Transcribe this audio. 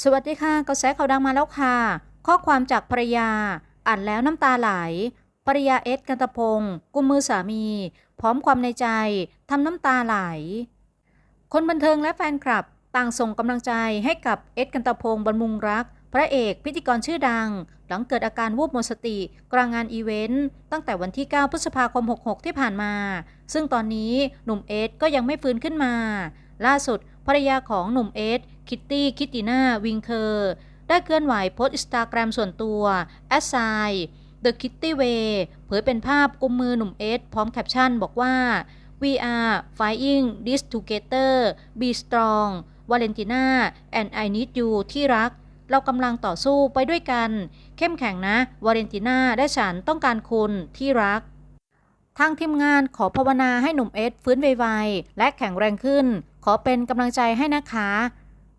สวัสดีค่ะกระแสข่าวดังมาแล้วค่ะ ข้อความจากภรรยา อ่านแล้วน้ำตาไหลภรรยาเอสกันตพงศ์กุมมือสามี พร้อมความในใจทำน้ำตาไหล คนบันเทิงและแฟนคลับ ต่างส่งกำลังใจให้กับเอสกันตพงศ์บรรมุงรัก พระเอกพิธีกรชื่อดัง หลังเกิดอาการวูบหมดสติ กลางงานอีเวนต์ ตั้งแต่วันที่ 9 พฤษภาคม 66 ที่ผ่านมา ซึ่งตอนนี้หนุ่มเอสก็ยังไม่ฟื้นขึ้นมา ล่าสุดภรรยาของหนุ่มเอส คิตตี้ คิตติน่า วิงเคอร์ ได้เคลื่อนไหวโพสต์อินสตาแกรมส่วนตัวแอสไซ The Kitty Way เผยเป็นภาพกุมมือหนุ่มเอสพร้อมแคปชั่นบอกว่า We are fighting this together be strong Valentina and I need you ที่รัก เรากำลังต่อสู้ไปด้วยกัน เข้มแข็งนะ วาเลนติน่าและฉันต้องการคุณที่รัก ทางทีมงานขอภาวนาให้หนุ่มเอสฟื้นไวๆ และแข็งแรงขึ้น ขอเป็นกำลังใจให้นะคะ